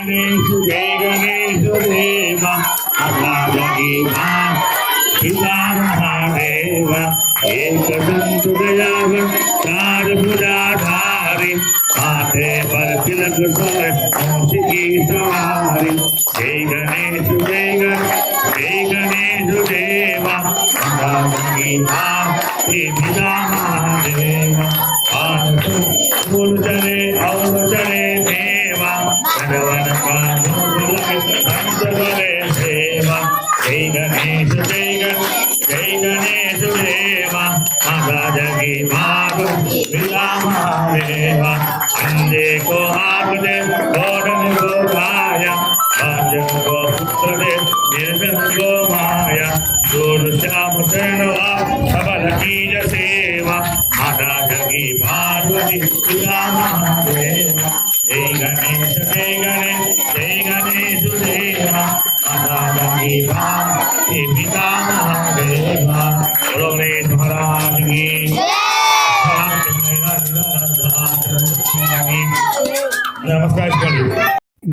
గణేషు జయ గణేషు దేవ అగాధీమా పితామహాదేవ ఏకదంతుదయాగ చారుభుజాధారి మాతే పరచిలకు మోసికి సవారి. జయ గణేషు జయ జయ గణేషు దేవ జై గణేశ జై గణ జై గణేశ దేవ మగజగి మాగు విలామదేవ అందే కో ఆగదే కోడన గో గాయ భజన గో పుత్రదే నిర్గం గో మాయ దూర్ శ్యామ శరణవా సబల కీజ సేవ మాతా జగి పార్వతి విలామదేవ జై గణేశ జై గణేశ జై గణేశ దేవ మాతాజీ భారతి పితామహదేవ బోలో గణేశ మహారాజ్ की నమస్కారం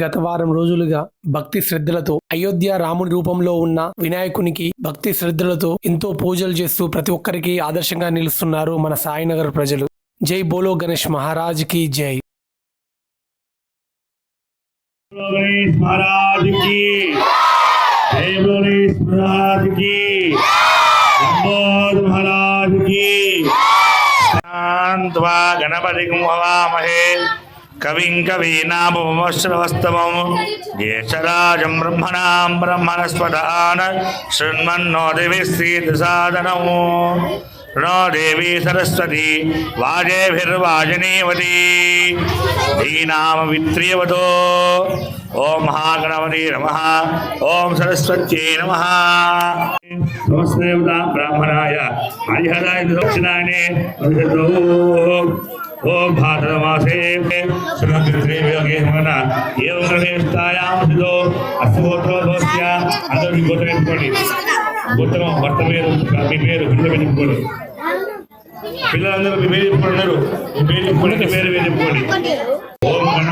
గత వారం రోజులుగా భక్తి శ్రద్ధలతో అయోధ్య రాముడి రూపంలో ఉన్న వినాయకునికి భక్తి శ్రద్ధలతో ఎంతో పూజలు చేస్తూ ప్రతి ఒక్కరికి ఆదర్శంగా నిలుస్తున్నారు మన సాయినగర్ ప్రజలు జై బోలో గణేష్ మహారాజ్ కి జై बोलो गणेश महाराज की जय बोलो गणेश महाराज की लंबोद महाराज की शांत्वा गणपति हवामहे कविं कवीनामुमश्रवस्तमं ज्येष्ठराजं ब्रह्मणां ब्रह्मणस्पदान शृण्वन्नो दिवि श्रीदसादनौ प्रणो देवी सरस्वती वाजेभिर्वाजनीवती శ్రీనామవిత్రియవతో. ఓం మహాగణవతి నమ. ఓం సరస్వత్యై నమ. నమస్తేవత బ్రాహ్మణాయ. హరిహరాయ దక్షిణాయనే ఓం భాద్రమాసే. సునగ్రేవేమన ఏం గ్రహేష్టాయాం సిదో అశ్వోత్రోస్య అందరి గోత్రం పెట్టుకోండి గోత్రం భర్త పేరు మీ పేరు పిల్లలు పెట్టుకోండి పిల్లలందరూ మీ పేరు చెప్పుకుంటున్నారు మీ పేరు చెప్పుకోండి పేరు పేరు చెప్పుకోండి.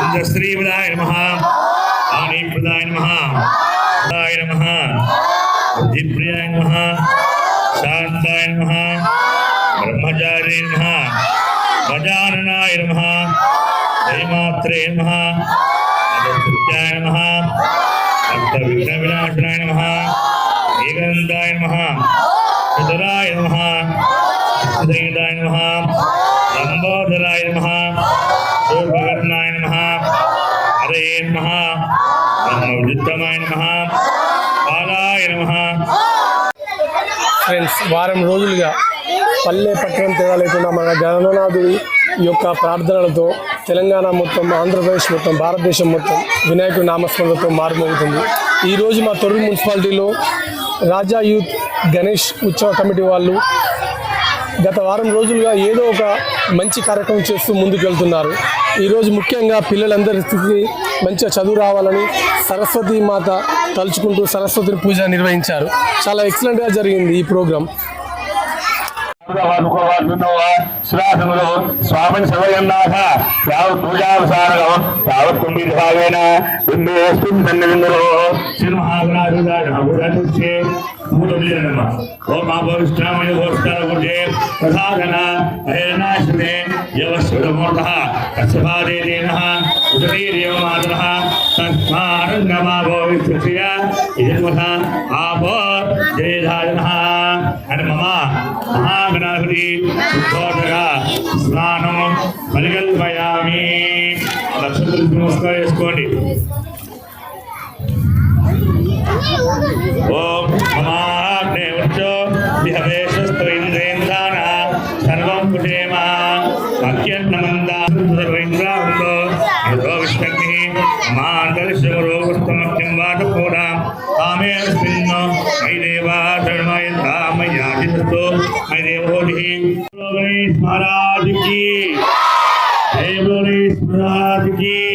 ఇంద్రశ్రీపదాయ నమః వాణీప్రదాయ నమః దాయ నమః బుద్ధిప్రియాయ నమః శాంతాయ నమః బ్రహ్మచారి నమః గజాననాయ నమః దైమాత్రే నమః అగస్త్యాయ నమః అర్థ విఘ్న వినాశనాయ నమః ఏకనందాయ నమః సుధరాయ నమః సుధీదాయ నమః లంబోదరాయ నమః బాలాయ ఫ్రెండ్స్ వారం రోజులుగా పల్లె పట్టణం తేడా లేకుండా మన గణనాథుడి యొక్క ప్రార్థనలతో తెలంగాణ మొత్తం ఆంధ్రప్రదేశ్ మొత్తం భారతదేశం మొత్తం వినాయకుడి నామస్మరణతో మారుమవుతుంది ఈరోజు మా తొర్రూరు మున్సిపాలిటీలో రాజా యూత్ గణేష్ ఉత్సవ కమిటీ వాళ్ళు గత వారం రోజులుగా ఏదో ఒక మంచి కార్యక్రమం చేస్తూ ముందుకు వెళ్తున్నారు ఈరోజు ముఖ్యంగా పిల్లలందరి పిల్లలందరికీ మంచిగా చదువు రావాలని సరస్వతి మాత తలుచుకుంటూ సరస్వతిని పూజ నిర్వహించారు. చాలా ఎక్సలెంట్గా జరిగింది ఈ ప్రోగ్రాం. స్వామి స్వామిని సవయన్నాథ యావత్ పూజావసానగం యావత్ తొమ్మిది భాగేన బింబేస్తుం సన్నిధిందులో. శ్రీమహాగణాధికారే మూలమ్మ ఓం మాభవిష్టామయ భోష్టార గుజే ప్రసాదన హేనాశ్రమే యవస్వరమూర్త కశ్యపాదేన ఉదరీరేవ మాతరః తస్మారంగమాభో విశ్వస్య ఇదన్వథ ఆపో జయధారణः అని మమ మహాగణాధిపతి శుద్ధోదగా స్నానం పరికల్పయామి లక్షలు నమస్కారం చేసుకోండి. ఓం మమాగ్నేవృక్షో విహవేశస్త్రీంద్రేంద్రాణ మహారాజ్కి. మహారాజ్కి.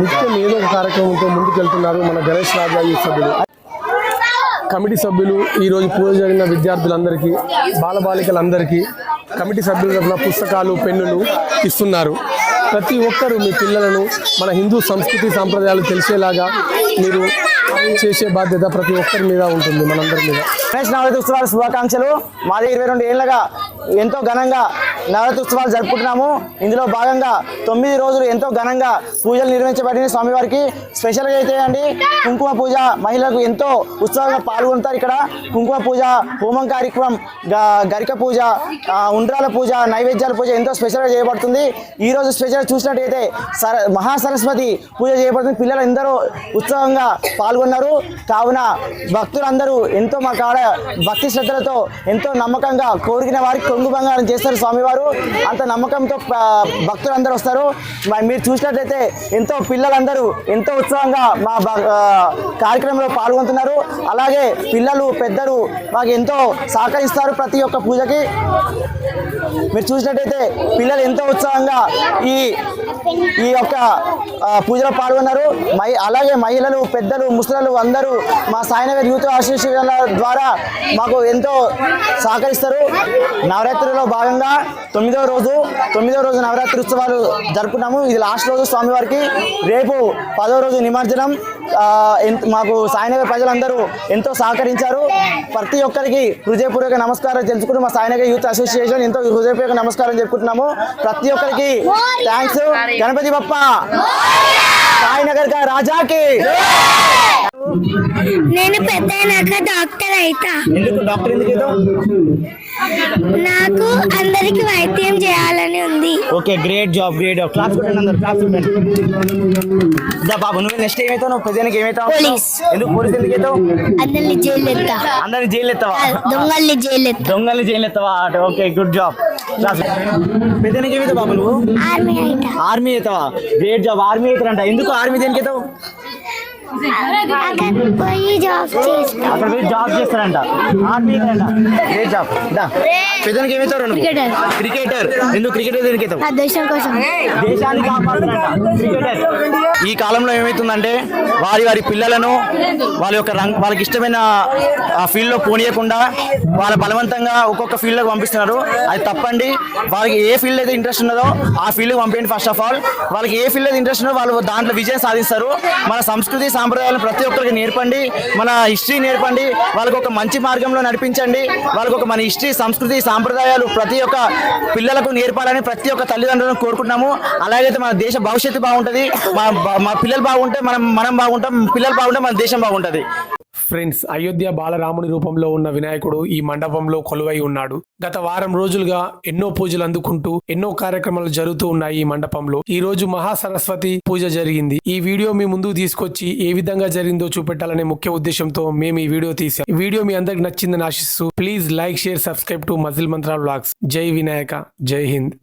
నిత్యం ఏదో ఒక కార్యక్రమంతో ముందుకెళ్తున్నారు మన గణేష్ రాజా ఈ సభ్యులు. కమిటీ సభ్యులు ఈరోజు పూజ జరిగిన విద్యార్థులందరికీ బాలబాలికలందరికీ కమిటీ సభ్యుల తరఫున పుస్తకాలు పెన్నులు ఇస్తున్నారు. ప్రతి ఒక్కరూ మీ పిల్లలను మన హిందూ సంస్కృతి సాంప్రదాయాలు తెలిసేలాగా మీరు చేసే బాధ్యత ప్రతి ఒక్కరి మీద ఉంటుంది మనందరి మీద. గణేష్ నవరాత్రి ఉత్సవాల శుభాకాంక్షలు. మాది ఇరవై రెండు ఏళ్ళగా ఎంతో ఘనంగా నవరాత్రి ఉత్సవాలు జరుపుకుంటున్నాము. ఇందులో భాగంగా తొమ్మిది రోజులు ఎంతో ఘనంగా పూజలు నిర్వహించబడిన స్వామివారికి స్పెషల్గా అయితే అండి కుంకుమ పూజ. మహిళలకు ఎంతో ఉత్సవంగా పాల్గొంటారు ఇక్కడ. కుంకుమ పూజ హోమం కార్యక్రమం గ- గరిక పూజ ఉండ్రాల పూజ నైవేద్యాల పూజ ఎంతో స్పెషల్గా చేయబడుతుంది. ఈ రోజు స్పెషల్ చూసినట్టయితే సర మహాసరస్వతి పూజ చేయబడుతుంది. పిల్లలు ఎందరో ఉత్సవంగా పాల్గొన్నారు. కావున భక్తులందరూ ఎంతో మా కాడ భక్తి శ్రద్ధలతో ఎంతో నమ్మకంగా కోరికిన వారికి కొంగు బంగారం చేస్తారు స్వామివారు. అంత నమ్మకంతో భక్తులు భక్తులందరూ వస్తారు. మీరు చూసినట్లయితే ఎంతో పిల్లలందరూ ఎంతో ఉత్సాహంగా మా కార్యక్రమంలో పాల్గొంటున్నారు. అలాగే పిల్లలు పెద్దలు మాకు ఎంతో సహకరిస్తారు ప్రతి ఒక్క పూజకి. మీరు చూసినట్టయితే పిల్లలు ఎంతో ఉత్సాహంగా ఈ ఈ యొక్క పూజలో పాల్గొన్నారు. మహి అలాగే మహిళలు పెద్దలు ముసలు అందరూ మా సాయినగర్ యూత్ అసోసియేషన్ల ద్వారా మాకు ఎంతో సహకరిస్తారు. నవరాత్రిలో భాగంగా తొమ్మిదవ రోజు తొమ్మిదవ రోజు నవరాత్రి ఉత్సవాలు జరుపుకున్నాము. ఇది లాస్ట్ రోజు స్వామివారికి. రేపు పదో రోజు నిమజ్జనం. మాకు సాయినగర్ ప్రజలందరూ ఎంతో సహకరించారు. ప్రతి ఒక్కరికి హృదయపూర్వక నమస్కారం తెలుసుకుంటూ మా సాయినగర్ యూత్ అసోసియేషన్ ఎంతో హృదయపూర్వక నమస్కారం చెప్పుకుంటున్నాము. ప్రతి ఒక్కరికి థ్యాంక్స్ గణపతి బప్ప. సాయినగర్ కా రాజాకి. నేను పెద్ద అయినాక డాక్టర్ అయితా. ఎందుకు? డాక్టర్ ఎందుకు నాకు అందరికి వైద్యం చేయాలని ఉంది. Okay great job great job. Class అందరు క్లాస్ బాబు నువ్వు నెక్స్ట్ ఏమైతావు నువ్వు పెద్దానికి ఏమైతావు పోలీస్. ఎందుకు? పోలీస్ ఎందుకు అవుతావు? అందరిని జైలు ఎత్తా అందరిని జైలు ఎత్తావా దొంగల్ని జైలు ఎత్తా దొంగల్ని జైలు ఎత్తావా ఓకే గుడ్ జాబ్. క్లాస్ పెద్దానికి ఏమైతావు బాబు నువ్వు? ఆర్మీ అయితా. ఆర్మీ అవుతావా? గ్రేట్ జాబ్ ఆర్మీ అవుతారంట. ఎందుకు ఆర్మీ దేనికి అవుతావు? పోయి జాబ్ చేస్తా అక్కడ పోయి జాబ్ చేస్తారంట జాబ్ దా పెద్దానికి. క్రికెటర్ ఎందుకు క్రికెటర్ దేనికి అవుతావు నా దేశం కోసం. దేశాన్ని కాపాడుతారంట క్రికెటర్ ఈ కాలంలో ఏమవుతుందంటే వారి వారి పిల్లలను వాళ్ళ యొక్క రంగ్ వాళ్ళకి ఇష్టమైన ఆ ఫీల్డ్లో పోనీయకుండా వాళ్ళ బలవంతంగా ఒక్కొక్క ఫీల్డ్లోకి పంపిస్తున్నారు. అది తప్పండి. వాళ్ళకి ఏ ఫీల్డ్ అయితే ఇంట్రెస్ట్ ఉన్నదో ఆ ఫీల్డ్ పంపేయండి ఫస్ట్ ఆఫ్ ఆల్ వాళ్ళకి ఏ ఫీల్డ్ అయితే ఇంట్రెస్ట్ ఉన్నదో వాళ్ళు దాంట్లో విజయం సాధిస్తారు. మన సంస్కృతి సాంప్రదాయాలు ప్రతి ఒక్కరికి నేర్పండి మన హిస్టరీ నేర్పండి వాళ్ళకు ఒక మంచి మార్గంలో నడిపించండి వాళ్ళకు ఒక మన హిస్టరీ సంస్కృతి సాంప్రదాయాలు ప్రతి ఒక్క పిల్లలకు నేర్పాలని ప్రతి ఒక్క తల్లిదండ్రులను కోరుకుంటున్నాము. అలాగైతే మన దేశ భవిష్యత్తు బాగుంటుంది మా మా పిల్లలు బాగుంటే మనం మనం బాగుంటాం పిల్లలు బాగుంటే మన దేశం బాగుంటుంది. ఫ్రెండ్స్ అయోధ్య బాలరాముని రూపంలో ఉన్న వినాయకుడు ఈ మండపంలో కొలువై ఉన్నాడు. గత వారం రోజులుగా ఎన్నో పూజలు అందుకుంటూ ఎన్నో కార్యక్రమాలు జరుగుతూ ఉన్నాయి ఈ మండపంలో. ఈ రోజు మహాసరస్వతి పూజ జరిగింది. ఈ వీడియో మీ ముందు తీసుకొచ్చి ఏ విధంగా జరిగిందో చూపెట్టాలనే ముఖ్య ఉద్దేశంతో మేము ఈ వీడియో తీసాం ఈ వీడియో మీ అందరికి నచ్చిందని ఆశిస్తూ please like share subscribe to muscle mantra blogs. జై వినాయక జై హింద్.